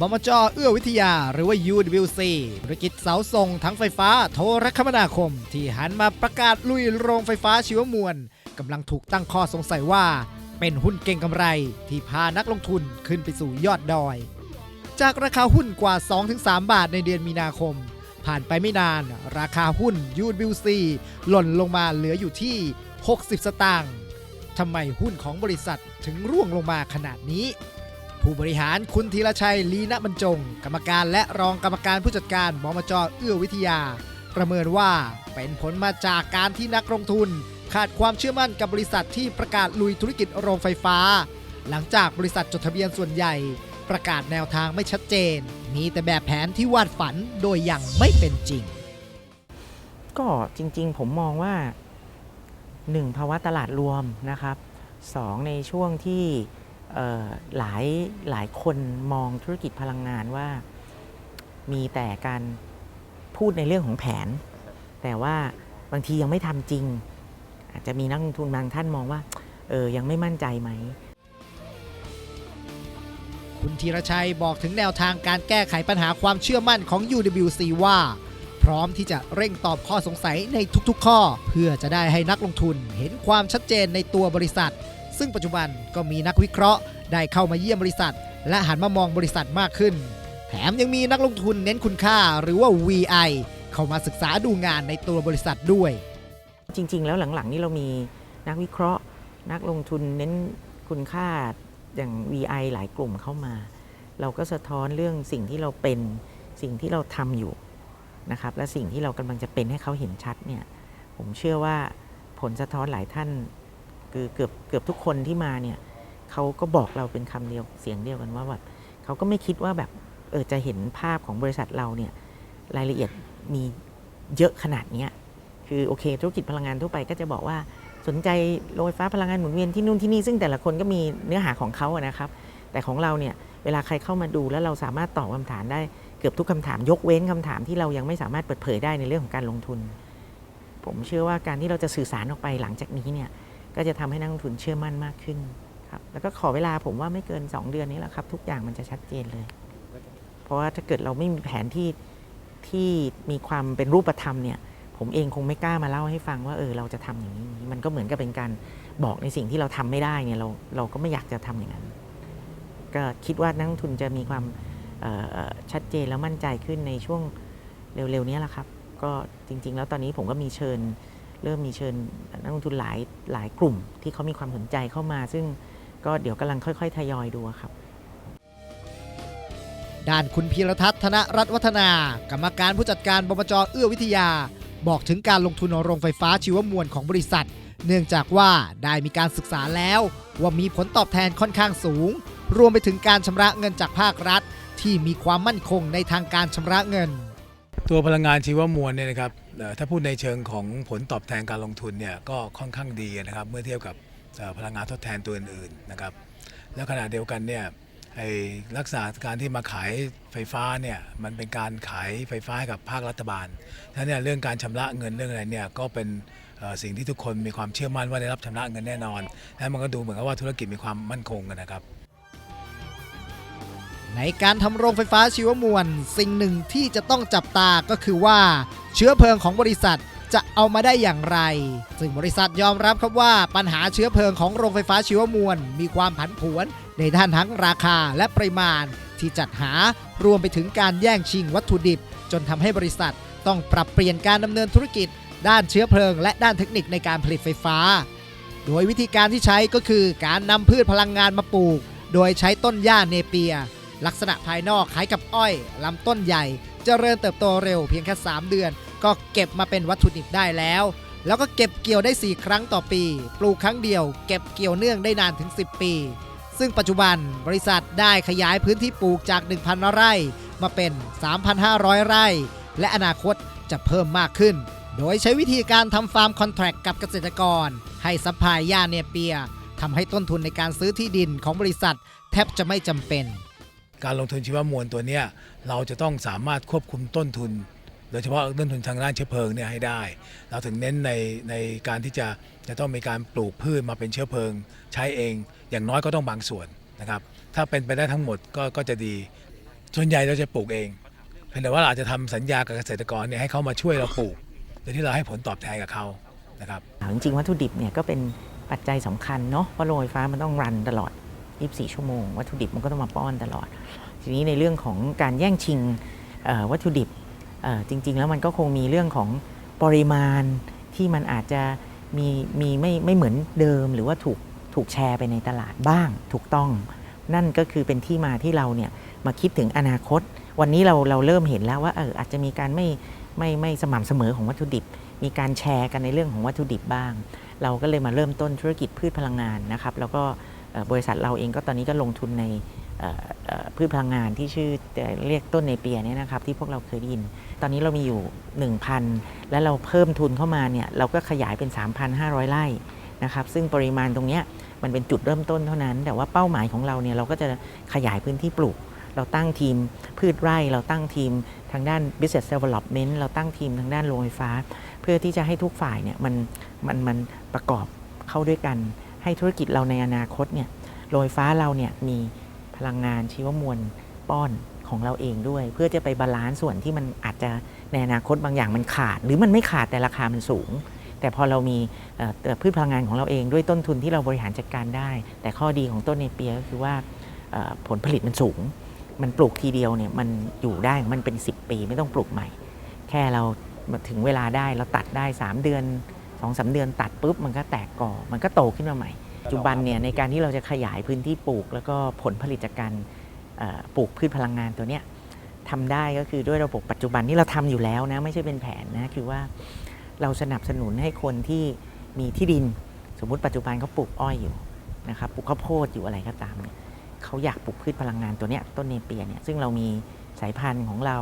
บมจเอื้อวิทยา หรือว่า UWC ธุรกิจเสาส่งทั้งไฟฟ้าโทรคมนาคม ที่หันมาประกาศลุยโรงไฟฟ้าชีวมวลกำลังถูกตั้งข้อสงสัยว่า เป็นหุ้นเก่งกำไรที่พานักลงทุนขึ้นไปสู่ยอดดอย จากราคาหุ้นกว่า 2-3 บาทในเดือนมีนาคม ผ่านไปไม่นาน ราคาหุ้น UWC หล่นลงมาเหลืออยู่ที่ 60 สตางค์ทำไมหุ้นของบริษัทถึงร่วงลงมาขนาดนี้ ผู้บริหารคุณธีรชัยลีนบรรจง กรรมการและรองกรรมการผู้จัดการบมจเอื้อวิทยา ประเมินว่าเป็นผลมาจากการที่นักลงทุน ขาดความเชื่อมั่นกับบริษัทที่ประกาศลุยธุรกิจโรงไฟฟ้า หลังจากบริษัทจดทะเบียนส่วนใหญ่ ประกาศแนวทางไม่ชัดเจน มีแต่แบบแผนที่วาดฝันโดยยังไม่เป็นจริง ก็จริงๆ ผมมองว่าหนึ่งภาวะตลาดรวมนะครับสองในช่วงที่ หลายหลายคนมองธุรกิจพลังงานว่ามีแต่การพูดในเรื่องของแผน แต่ว่าบางทียังไม่ทำจริง อาจจะมีนักลงทุนบางท่านมองว่าเออยังไม่มั่นใจไหม คุณธีรชัยบอกถึงแนวทางการแก้ไขปัญหาความเชื่อมั่นของ UWC ว่า พร้อมที่จะเร่งตอบข้อสงสัยในทุกๆ ข้อ เพื่อจะได้ให้นักลงทุนเห็นความชัดเจนในตัวบริษัท ซึ่งปัจจุบันก็มีนักวิเคราะห์ได้เข้ามาเยี่ยมบริษัท และหันมามองบริษัทมากขึ้น แถมยังมีนักลงทุนเน้นคุณค่าหรือว่า VI เข้ามาศึกษาดูงานในตัวบริษัทด้วย จริง ๆ แล้วหลังๆ นี่เรามีนักวิเคราะห์ นักลงทุนเน้นคุณค่าอย่าง VI หลายกลุ่มเข้ามา เราก็สะท้อนเรื่องสิ่งที่เราเป็นสิ่งที่เราทำอยู่นะครับและสิ่งที่เรากำลังจะเป็นให้เขาเห็นชัดเนี่ยผมเชื่อว่าผลสะท้อนหลายท่าน คือเกือบเกือบทุกคนที่มาเนี่ยเขาก็บอกเราเป็นคำเดียวเสียงเดียวกันว่าแบบเขาก็ไม่คิดว่าแบบเออจะเห็นภาพของบริษัทเราเนี่ยรายละเอียดมีเยอะขนาดเนี้ยคือโอเค ธุรกิจพลังงานทั่วไปก็จะบอกว่าสนใจโรงไฟฟ้าพลังงานหมุนเวียนที่นู่นที่นี่ซึ่งแต่ละคนก็มีเนื้อหาของเขาอะนะครับ แต่ของเราเนี่ยเวลาใครเข้ามาดูแล้วเราสามารถตอบคำถามได้เกือบทุกคำถาม ยกเว้นคำถามที่เรายังไม่สามารถเปิดเผยได้ในเรื่องของการลงทุน ผมเชื่อว่าการที่เราจะสื่อสารออกไปหลังจากนี้เนี่ย ก็จะทำให้นักลงทุนเชื่อมั่นมากขึ้นครับแล้วก็ขอเวลาผมว่าไม่เกิน 2 เดือนนี้แหละครับ ทุกอย่างมันจะชัดเจนเลย เพราะว่าถ้าเกิดเราไม่มีแผนที่ที่มีความเป็นรูปธรรมเนี่ย ผมเองคงไม่กล้ามาเล่าให้ฟังว่าเออเราจะทำอย่างนี้ มันก็เหมือนกับเป็นการบอกในสิ่งที่เราทำไม่ได้เนี่ยเราเราก็ไม่อยากจะทำอย่างนั้น ก็คิดว่านักลงทุนจะมีความชัดเจนแล้วมั่นใจขึ้นในช่วงเร็วๆนี้แหละครับ ก็จริง ๆ แล้วตอนนี้ผมก็มีเชิญ เริ่มมีเชิญนักลงทุนหลายหลายกลุ่ม ที่เขามีความสนใจเข้ามา ซึ่งก็เดี๋ยวกำลังค่อยๆ ทยอยดูครับ ด้านคุณพีรทัศน์ธนรัตน์วัฒนา กรรมการผู้จัดการบมจเอื้อวิทยา บอกถึงการลงทุนโรงไฟฟ้าชีวมวลของบริษัท เนื่องจากว่าได้มีการศึกษาแล้ว ว่ามีผลตอบแทนค่อนข้างสูง รวมไปถึงการชำระเงินจากภาครัฐ ที่มีความมั่นคงในทางการชำระเงิน ตัวพลังงานชีวมวลเนี่ยนะครับถ้าพูดในเชิงของผลตอบแทนการลงทุนเนี่ยก็ค่อนข้างดีนะครับเมื่อเทียบกับพลังงานทดแทนตัวอื่นๆนะครับแล้วขณะเดียวกันเนี่ยไอ้ลักษณะการที่มาขายไฟฟ้าเนี่ยมันเป็นการขายไฟฟ้าให้กับภาครัฐบาลฉะนั้นเนี่ยเรื่องการชำระเงินเรื่องอะไรเนี่ยก็เป็นสิ่งที่ทุกคนมีความเชื่อมั่นว่าได้รับชำระเงินแน่นอนและมันก็ดูเหมือนกับว่าธุรกิจมีความมั่นคงนะครับ ในการทำโรงไฟฟ้าชีวมวล สิ่งหนึ่งที่จะต้องจับตาก็คือว่า เชื้อเพลิงของบริษัทจะเอามาได้อย่างไร ซึ่งบริษัทยอมรับครับว่าปัญหาเชื้อเพลิงของโรงไฟฟ้าชีวมวล มีความผันผวนในด้านทั้งราคาและปริมาณ ที่จัดหารวมไปถึงการแย่งชิงวัตถุดิบ จนทำให้บริษัทต้องปรับเปลี่ยนการดำเนินธุรกิจ ด้านเชื้อเพลิง และด้านเทคนิคในการผลิตไฟฟ้า โดยวิธีการที่ใช้ก็คือการนำพืชพลังงานมาปลูก โดยใช้ต้นหญ้าเนเปีย ลักษณะภายนอกคล้ายกับอ้อยลำต้นใหญ่เจริญเติบโตเร็วเพียงแค่ 3 เดือน ก็เก็บมาเป็นวัตถุดิบได้แล้ว แล้วก็เก็บเกี่ยวได้ 4 ครั้งต่อปี ปลูกครั้งเดียว เก็บเกี่ยวเนื่องได้นานถึง 10 ปี ซึ่งปัจจุบันบริษัทได้ขยายพื้นที่ปลูกจาก 1,000 ไร่ มาเป็น 3,500 ไร่ และอนาคตจะเพิ่มมากขึ้น โดยใช้วิธีการทำฟาร์มคอนแทรคกับเกษตรกร ให้ซัพพลายหญ้าเนเปียทำให้ต้นทุนในการซื้อที่ดินของบริษัท แทบจะไม่จำเป็น การลงทุนชีวมวลตัวเนี้ยเราจะต้องสามารถควบคุมต้นทุน โดยเฉพาะต้นทุนทางด้านเชื้อเพลิงเนี่ยให้ได้ เราถึงเน้นในในการที่จะจะต้องมีการปลูกพืชมาเป็นเชื้อเพลิง ใช้เองอย่างน้อยก็ต้องบางส่วนนะครับถ้าเป็นไปได้ทั้งหมดก็ก็จะดีส่วนใหญ่เราจะปลูกเองเพียงแต่ว่าเราอาจจะทำสัญญากับเกษตรกรเนี่ยให้เขามาช่วยเราปลูกโดยที่เราให้ผลตอบแทนกับเขานะครับจริงวัตถุดิบเนี่ยก็เป็นปัจจัยสำคัญเนาะเพราะโรงไฟฟ้ามันต้องรันตลอด 24 ชั่วโมง วัตถุดิบมันก็ต้องมาป้อนตลอด ทีนี้ในเรื่องของการแย่งชิงวัตถุดิบจริง ๆ แล้วมันก็คงมีเรื่องของปริมาณที่มันอาจจะมีมีไม่ไม่เหมือนเดิม หรือว่าถูกถูกแชร์ไปในตลาดบ้างถูกต้อง นั่นก็คือเป็นที่มาที่เราเนี่ยมาคิดถึงอนาคต วันนี้เราเราเริ่มเห็นแล้วว่าเอออาจจะมีการไม่ไม่ไม่สม่ำเสมอของวัตถุดิบ มีการแชร์กันในเรื่องของวัตถุดิบบ้าง เราก็เลยมาเริ่มต้นธุรกิจพืชพลังงานนะครับ แล้วก็ บริษัทเราเองก็ตอนนี้ก็ลงทุนในพืชพลังงานที่ชื่อเรียกต้นเนเปียเนี่ยนะครับที่พวกเราเคยได้ยิน ตอนนี้เรามีอยู่ 1,000 แล้วเราเพิ่มทุนเข้ามาเนี่ยเราก็ขยายเป็น 3,500 ไร่นะครับซึ่งปริมาณตรงเนี้ยมันเป็นจุดเริ่มต้นเท่านั้น แต่ว่าเป้าหมายของเราเนี่ยเราก็จะขยายพื้นที่ปลูก เราตั้งทีมพืชไร่ เราตั้งทีมทางด้าน business development เราตั้งทีมทางด้านโรงไฟฟ้า เพื่อที่จะให้ทุกฝ่ายเนี่ยมันมันมันประกอบเข้าด้วยกัน ให้ธุรกิจเราในอนาคตเนี่ยโรงไฟฟ้าเราเนี่ยมีพลังงานชีวมวลป้อนของเราเองด้วย เพื่อจะไปบาลานซ์ส่วนที่มันอาจจะในอนาคตบางอย่างมันขาด หรือมันไม่ขาดแต่ราคามันสูง แต่พอเรามีพืชพลังงานของเราเองด้วยต้นทุนที่เราบริหารจัดการได้ แต่ข้อดีของต้นเนเปียก็คือว่าผลผลิตมันสูง มันปลูกทีเดียวเนี่ยมันอยู่ได้มันเป็น 10 ปีไม่ต้องปลูกใหม่ แค่เราถึงเวลาได้เราตัดได้ 3 เดือน 2องสาเดือนตัดปุ๊บมันก็แตกกอมันก็โตขึ้นมาใหม่ปัจจุบันเนี่ยในการที่เราจะขยายพื้นที่ปลูก แล้วก็ผลผลิตจากการปลูกพืชพลังงานตัวเนี้ยทำได้ก็คือด้วยระบบปัจจุบันที่เราทำอยู่แล้วนะไม่ใช่เป็นแผนนะคือว่าเราสนับสนุนให้คนที่มีที่ดิน สมมุติปัจจุบันเขาปลูกอ้อยอยู่นะครับปลูกข้าวโพดอยู่อะไรก็ตามเนี่ยเขาอยากปลูกพืชพลังงานตัวเนี้ยต้นเนเปียเนี่ยซึ่งเรามีสายพันธุ์ของเรา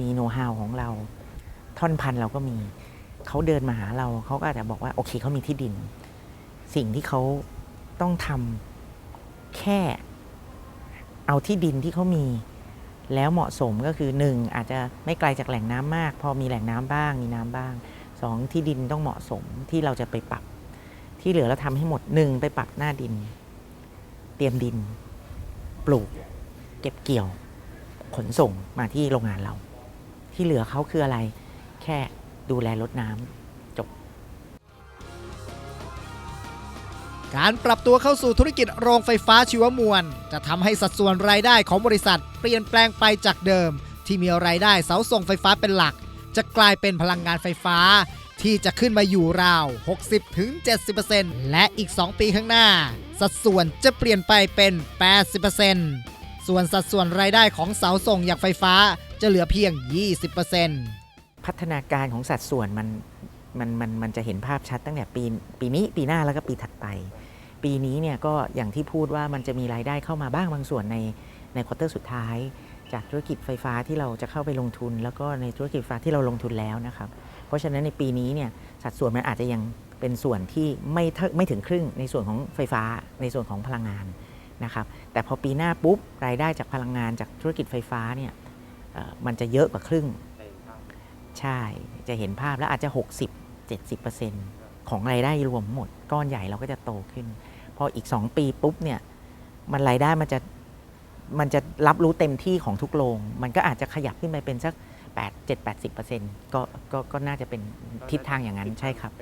มีโน้ตฮาวของเรา ท่อนพันธุ์เราก็มี เขาเดินมาหาเราเขาก็อาจจะบอกว่าโอเคเขามีที่ดิน สิ่งที่เขาต้องทำแค่ เอาที่ดินที่เขามีแล้วเหมาะสมก็คือหนึ่งอาจจะไม่ไกลจากแหล่งน้ำมาก พอมีแหล่งน้ำบ้าง มีน้ำบ้างสองที่ดินต้องเหมาะสมที่เราจะไปปรับ ที่เหลือเราทำให้หมดหนึ่งไปปรับหน้าดิน เตรียมดิน ปลูก เก็บเกี่ยว ขนส่งมาที่โรงงานเรา ที่เหลือเขาคืออะไร แค่ ดูแลรดน้ำจบ การปรับตัวเข้าสู่ธุรกิจโรงไฟฟ้าชีวมวล จะทำให้สัดส่วนรายได้ของบริษัท เปลี่ยนแปลงไปจากเดิม ที่มีรายได้เสาส่งไฟฟ้าเป็นหลัก จะกลายเป็นพลังงานไฟฟ้า ที่จะขึ้นมาอยู่ราว 60-70%และอีก 2 ปีข้างหน้า สัดส่วนจะเปลี่ยนไปเป็น 80%ส่วนสัดส่วนรายได้ของเสาส่งอย่างไฟฟ้าจะเหลือเพียง 20% พัฒนาการของสัดส่วนมันมันมันมันจะเห็นภาพชัดตั้งแต่ปีปีนี้ปีหน้าแล้วก็ปีถัดไป ปีนี้เนี่ยก็อย่างที่พูดว่ามันจะมีรายได้เข้ามาบ้างบางส่วนในในควอเตอร์สุดท้าย จากธุรกิจไฟฟ้าที่เราจะเข้าไปลงทุน แล้วก็ในธุรกิจไฟฟ้าที่เราลงทุนแล้วนะครับ เพราะฉะนั้นในปีนี้เนี่ยสัดส่วนมันอาจจะยังเป็นส่วนที่ไม่เท่าไม่ถึงครึ่งในส่วนของไฟฟ้าในส่วนของพลังงานนะครับแต่พอปีหน้าปุ๊บรายได้จากพลังงานจากธุรกิจไฟฟ้าเนี่ยมันจะเยอะกว่าครึ่ง ใช่จะเห็นภาพแล้วอาจจะ 60-70%ของรายได้รวมหมด ก้อนใหญ่เราก็จะโตขึ้น พออีก 2 ปีปุ๊บเนี่ยมันรายได้มันจะมันจะรับรู้เต็มที่ของทุกโรงมันก็อาจจะขยับขึ้นไปเป็นสัก 8 7 80%ก็ก็ก็น่าจะเป็นทิศทางอย่างนั้นใช่ครับ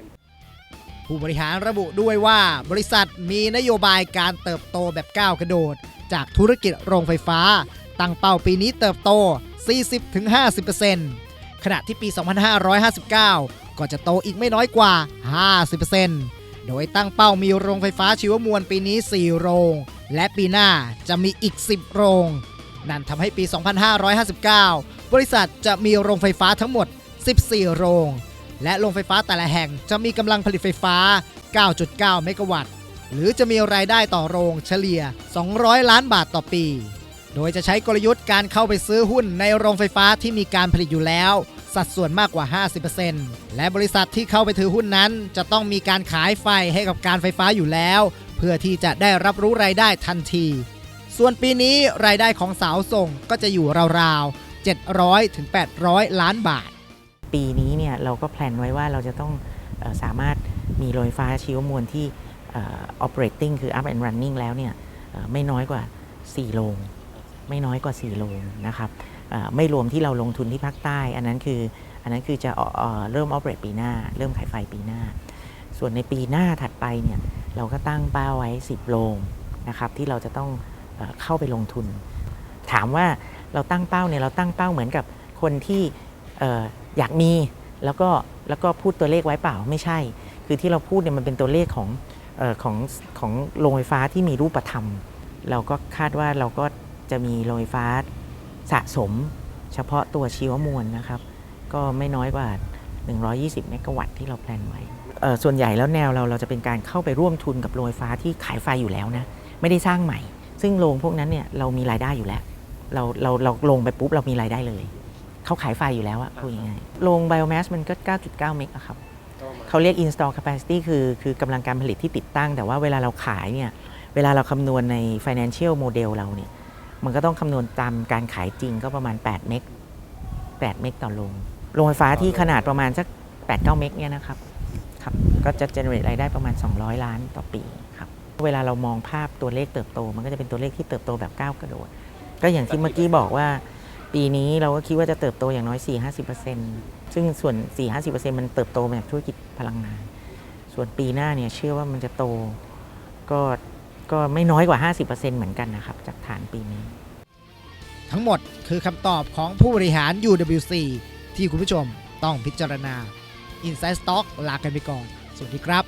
ผู้บริหารระบุด้วยว่าบริษัทมีนโยบายการเติบโตแบบก้าวกระโดด จากธุรกิจโรงไฟฟ้า ตั้งเป้าปีนี้เติบโต 40-50% ขณะที่ปี 2559 ก็จะโตอีกไม่น้อยกว่า 50%โดยตั้งเป้ามีโรงไฟฟ้าชีวมวลปีนี้ 4 โรง และปีหน้าจะมีอีก 10 โรง นั่นทำให้ปี 2559 บริษัทจะมีโรงไฟฟ้าทั้งหมด 14 โรง และโรงไฟฟ้าแต่ละแห่งจะมีกำลังผลิตไฟฟ้า 9.9 เมกะวัตต์ หรือจะมีรายได้ต่อโรงเฉลี่ย 200 ล้านบาทต่อปีโดยจะใช้กลยุทธ์การเข้าไปซื้อหุ้นในโรงไฟฟ้าที่มีการผลิตอยู่แล้ว สัดส่วนมากกว่า 50%และบริษัทที่เข้าไปถือหุ้นนั้น จะต้องมีการขายไฟให้กับการไฟฟ้าอยู่แล้ว เพื่อที่จะได้รับรู้รายได้ทันที ส่วนปีนี้รายได้ของสาวส่งก็จะอยู่ราวๆ 700ถึง800 ล้านบาท ปีนี้เนี่ยเราก็แพลนไว้ว่าเราจะต้องสามารถมีโรงไฟฟ้าชีวมวลที่ operating คือ up and running แล้วเนี่ยไม่น้อยกว่า 4 โรง ไม่น้อยกว่า 4 โรงนะครับ ไม่รวมที่เราลงทุนที่ภาคใต้ อันนั้นคืออันนั้นคือจะเออเริ่มออเปเรตปีหน้า เริ่มขายไฟปีหน้า ส่วนในปีหน้าถัดไปเนี่ยเราก็ตั้งเป้าไว้ 10 โรงนะครับที่เราจะต้องเออเข้าไปลงทุน ถามว่าเราตั้งเป้าเนี่ยเราตั้งเป้าเหมือนกับคนที่ออยากมีแล้วก็แล้วก็พูดตัวเลขไว้เปล่าไม่ใช่ คือที่เราพูดเนี่ยมันเป็นตัวเลขของออของของโรงไฟฟ้าที่มีรูปธรรม เราก็คาดว่าเราก็จะมีโรงไฟฟ้า สะสมเฉพาะตัวชีวมวลนะครับ ก็ไม่น้อยกว่า 120 เมกะวัตต์ที่เราแพลนไว้เอ่อส่วนใหญ่แล้วแนวเราเราจะเป็นการเข้าไปร่วมทุนกับโรงไฟฟ้าที่ขายไฟอยู่แล้วนะ ไม่ได้สร้างใหม่ ซึ่งโรงพวกนั้นเนี่ยเรามีรายได้อยู่แล้ว เราเราเราลงไปปุ๊บเรามีรายได้เลย เขาขายไฟอยู่แล้วอะพูดง่ายๆโรงไบโอแมสมันก็ 9.9 เมกอะครับเขาเรียก install capacity คือคือกำลังการผลิตที่ติดตั้ง แต่ว่าเวลาเราขายเนี่ย เวลาเราคำนวณใน financial model เราเนี่ย มันก็ต้องคำนวณตามการขายจริงก็ประมาณ 8 เมก8เมกต่อโรงโรงไฟฟ้าที่ขนาดประมาณสัก 8-9 เมกเนี่ยนะครับครับก็จะ generate รายได้ประมาณ 200 ล้านต่อปีครับเวลาเรามองภาพตัวเลขเติบโต มันก็จะเป็นตัวเลขที่เติบโตแบบก้าวกระโดด ก็อย่างที่เมื่อกี้บอกว่า ปีนี้เราก็คิดว่าจะเติบโตอย่างน้อย 4-50%ซึ่งส่วน 4-50%มันเติบโตมาจากธุรกิจพลังงาน ส่วนปีหน้าเนี่ยเชื่อว่ามันจะโตก็ ก็ไม่น้อยกว่า 50%เหมือนกันนะครับ จากฐานปีนี้ ทั้งหมดคือคำตอบของผู้บริหาร UWC ที่คุณผู้ชมต้องพิจารณา Inside Stock ลากันไปก่อน สวัสดีครับ